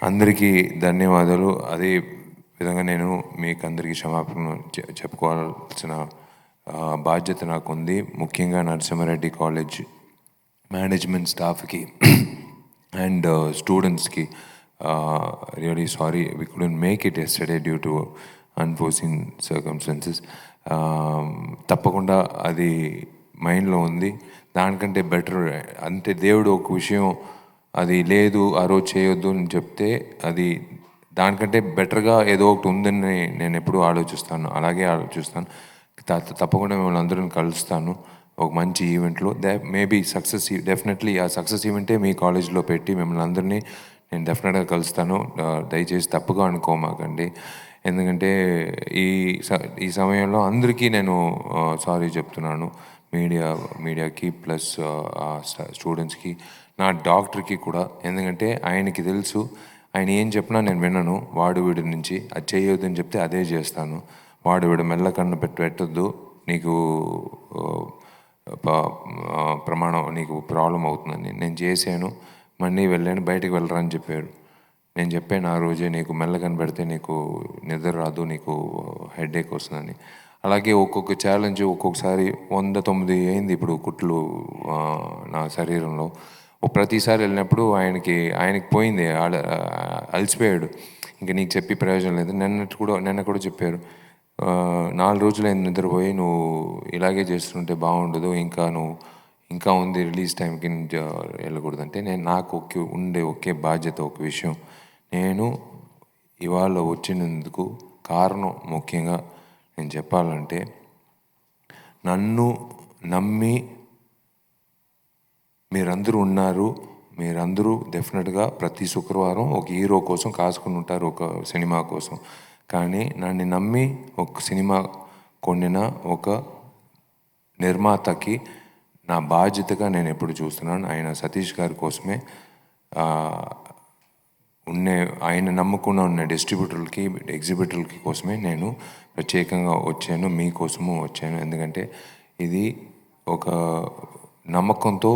అందరికీ ధన్యవాదాలు. అదే విధంగా నేను మీకు అందరికీ క్షమాపణ చె- చెప్పుకోవాల్సిన బాధ్యత నాకు ఉంది ముఖ్యంగా నరసింహారెడ్డి కాలేజ్ మేనేజ్మెంట్ స్టాఫ్కి అండ్ స్టూడెంట్స్కి really sorry we couldn't make it yesterday due to unforeseen circumstances తప్పకుండా అది మైండ్లో ఉంది. దానికంటే బెటర్ అంటే దేవుడు ఒక విషయం అది లేదు ఆ రోజు చేయొద్దు అని చెప్తే అది దానికంటే బెటర్గా ఏదో ఒకటి ఉందని నేను ఎప్పుడూ ఆలోచిస్తాను. అలాగే ఆలోచిస్తాను. త- తప్పకుండా మిమ్మల్ని అందరిని కలుస్తాను ఒక మంచి ఈవెంట్లో. దే మేబీ సక్సెస్ డెఫినెట్లీ ఆ సక్సెస్ ఈవెంటే మీ కాలేజ్లో పెట్టి మిమ్మల్ని అందరినీ నేను డెఫినెట్గా కలుస్తాను. దయచేసి తప్పుగా అనుకోమాకండి. ఎందుకంటే ఈ స- ఈ సమయంలో అందరికీ నేను సారీ చెప్తున్నాను. మీడియా మీడియాకి ప్లస్ స్టూడెంట్స్కి నా డాక్టర్కి కూడా. ఎందుకంటే ఆయనకి తెలుసు ఆయన ఏం చెప్పినా నేను వినను. వాడు వీడి నుంచి అది చేయొద్దని చెప్తే అదే చేస్తాను. వాడు వీడు మెల్ల కన్ను పెట్టి పెట్టొద్దు. నీకు ప్రమాణం నీకు ప్రాబ్లం అవుతుందని నేను చేశాను. మళ్ళీ వెళ్ళాను బయటకు వెళ్ళరా అని చెప్పాడు. నేను చెప్పాను ఆ రోజే నీకు మెల్ల పెడితే నీకు నిద్ర రాదు నీకు హెడేక్ వస్తుందని. అలాగే ఒక్కొక్క ఛాలెంజ్ ఒక్కొక్కసారి వంద తొమ్మిది అయింది ఇప్పుడు కుట్లు నా శరీరంలో. ప్రతిసారి వెళ్ళినప్పుడు ఆయనకి ఆయనకి పోయింది ఆడ అలసిపోయాడు. ఇంకా నీకు చెప్పి ప్రయోజనం లేదు. నిన్నటి కూడా నిన్న కూడా చెప్పారు. నాలుగు రోజులు అయింది నిద్రపోయి నువ్వు ఇలాగే చేస్తుంటే బాగుండదు ఇంకా నువ్వు ఇంకా ఉంది రిలీజ్ టైంకి వెళ్ళకూడదు వెళ్ళకూడదంటే. నేను నాకు ఒకే ఉండే ఒకే బాధ్యత ఒక విషయం. నేను ఇవాళ వచ్చినందుకు కారణం ముఖ్యంగా నేను చెప్పాలంటే నన్ను నమ్మి మీరందరూ ఉన్నారు. మీరందరూ డెఫినెట్గా ప్రతి శుక్రవారం ఒక హీరో కోసం కాసుకుని ఉంటారు ఒక సినిమా కోసం. కానీ నన్ను నమ్మి ఒక సినిమా కొనిన ఒక నిర్మాతకి నా బాధ్యతగా నేను ఎప్పుడు చూస్తున్నాను. ఆయన సతీష్ గారి కోసమే ఉండే ఆయన నమ్ముకున్న ఉన్న డిస్ట్రిబ్యూటర్లకి ఎగ్జిబ్యూటర్లకి కోసమే నేను ప్రత్యేకంగా వచ్చాను మీకోసము వచ్చాను. ఎందుకంటే ఇది ఒక నమ్మకంతో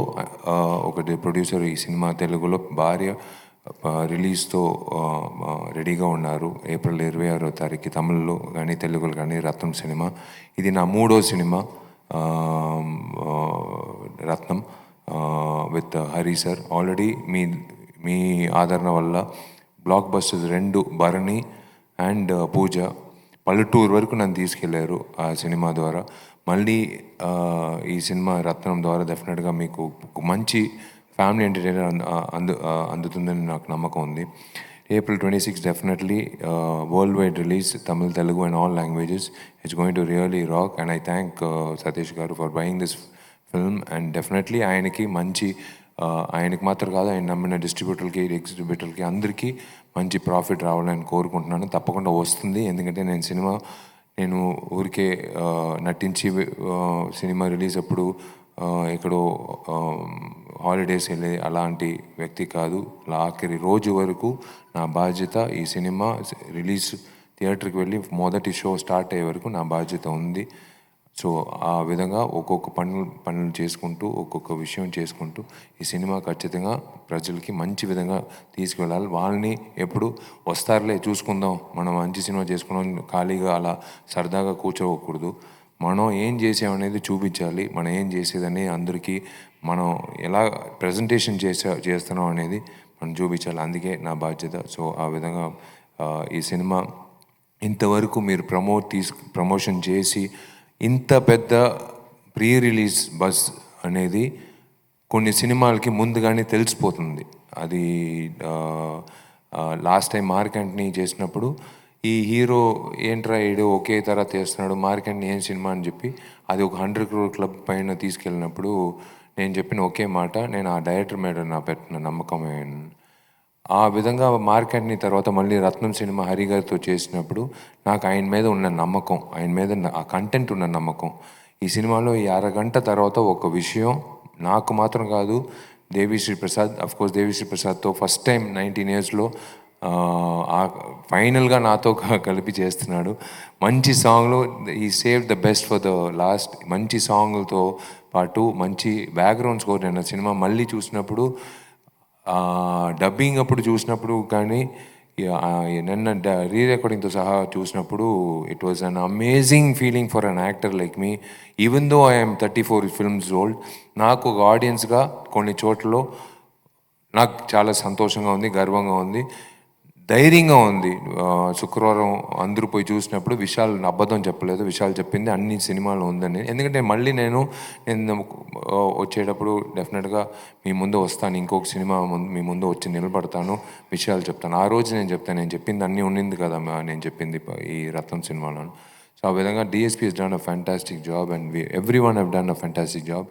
ఒకటి ఒక ప్రొడ్యూసర్ ఈ సినిమా తెలుగులో భార్య రిలీజ్తో రెడీగా ఉన్నారు. ఏప్రిల్ ఇరవై ఆరో తారీఖు తమిళ్ళో కానీ తెలుగులో కానీ రత్నం సినిమా. ఇది నా మూడో cinema Rathnam with Hari sir. Already మీ మీ ఆదరణ వల్ల బ్లాక్ బస్టర్స్ రెండు భరణి అండ్ పూజ పల్లెటూరు వరకు నన్ను తీసుకెళ్ళారు ఆ సినిమా ద్వారా. మళ్ళీ ఈ సినిమా రత్నం ద్వారా డెఫినెట్గా మీకు మంచి ఫ్యామిలీ ఎంటర్టైనర్ అందు అందు అందుతుందని నాకు నమ్మకం ఉంది. April twenty six definitely world wide release Tamil Telugu and all languages. It's going to really rock and I thank Satish garu for buying this film and definitely ఆయనకి మంచి ఆయనకి మాత్రం కాదు ఆయన నమ్మిన డిస్ట్రిబ్యూటర్కి ఎగ్జిబ్యూటర్కి అందరికీ మంచి ప్రాఫిట్ రావాలని కోరుకుంటున్నాను. తప్పకుండా వస్తుంది. ఎందుకంటే నేను సినిమా నేను ఊరికే నటించి సినిమా రిలీజ్ అప్పుడు ఎక్కడో హాలిడేస్ వెళ్ళే అలాంటి వ్యక్తి కాదు. ఆఖరి రోజు వరకు నా బాధ్యత ఈ సినిమా రిలీజ్ థియేటర్కి వెళ్ళి మొదటి షో స్టార్ట్ అయ్యే వరకు నా బాధ్యత ఉంది. సో ఆ విధంగా ఒక్కొక్క పనులు పనులు చేసుకుంటూ ఒక్కొక్క విషయం చేసుకుంటూ ఈ సినిమా ఖచ్చితంగా ప్రజలకి మంచి విధంగా తీసుకువెళ్ళాలి వాళ్ళని ఎప్పుడు వస్తారులే చూసుకుందాం మనం మంచి సినిమా చేసుకున్నాం ఖాళీగా అలా సరదాగా కూర్చోకూడదు. మనం ఏం చేసామనేది చూపించాలి. మనం ఏం చేసేదని అందరికీ మనం ఎలా ప్రజెంటేషన్ చేసా చేస్తున్నాం అనేది మనం చూపించాలి. అందుకే నా బాధ్యత. సో ఆ విధంగా ఈ సినిమా ఇంతవరకు మీరు ప్రమోట్ తీసు ప్రమోషన్ చేసి ఇంత పెద్ద ప్రీ రిలీజ్ బస్ అనేది కొన్ని సినిమాలకి ముందుగానే తెలిసిపోతుంది. అది లాస్ట్ టైం మార్కెంట్ని చేసినప్పుడు ఈ హీరో ఏంట్రా ఈడు ఒకే తర చేస్తున్నాడు మార్కెంట్ని ఏం సినిమా అని చెప్పి అది ఒక హండ్రెడ్ క్రోర్ క్లబ్ పైన తీసుకెళ్ళినప్పుడు నేను చెప్పిన ఒకే మాట నేను ఆ డైరెక్టర్ మీద నా పెట్టిన నమ్మకమే ఆ విధంగా మార్కెట్ని తర్వాత మళ్ళీ రత్నం సినిమా హరి గారితో చేసినప్పుడు నాకు ఆయన మీద ఉన్న నమ్మకం ఆయన మీద ఆ కంటెంట్ ఉన్న నమ్మకం. ఈ సినిమాలో ఈ అరగంట తర్వాత ఒక విషయం నాకు మాత్రం కాదు దేవిశ్రీ ప్రసాద్ అఫ్కోర్స్ దేవిశ్రీ ప్రసాద్తో ఫస్ట్ టైం నైన్టీన్ ఇయర్స్లో ఫైనల్గా నాతో కలిపి చేస్తున్నాడు. మంచి సాంగ్లో ఈ save the best for the last మంచి సాంగ్లతో పాటు మంచి బ్యాక్గ్రౌండ్ స్కోర్ నేను సినిమా మళ్ళీ చూసినప్పుడు డబ్బింగ్ అప్పుడు చూసినప్పుడు కానీ నిన్న రీ రికార్డింగ్తో సహా చూసినప్పుడు it was an amazing feeling for an actor like me even though I'm thirty four films old నాకు ఒక ఆడియన్స్గా కొన్ని చోట్ల నాకు చాలా సంతోషంగా ఉంది గర్వంగా ఉంది. ధైర్యంగా ఉంది. శుక్రవారం అందరూ పోయి చూసినప్పుడు విశాల్ అబద్ధం చెప్పలేదు. విశాల్ చెప్పింది అన్ని సినిమాలు ఉందని. ఎందుకంటే మళ్ళీ నేను నేను వచ్చేటప్పుడు డెఫినెట్గా మీ ముందు వస్తాను. ఇంకొక సినిమా ముందు మీ ముందు వచ్చి నిలబడతాను. విషయాలు చెప్తాను. ఆ రోజు నేను చెప్తాను. నేను చెప్పింది అన్నీ ఉండింది కదా నేను చెప్పింది ఈ రత్నం సినిమాలో. సో ఆ విధంగా DSP he's done a fantastic job and every one have done a fantastic job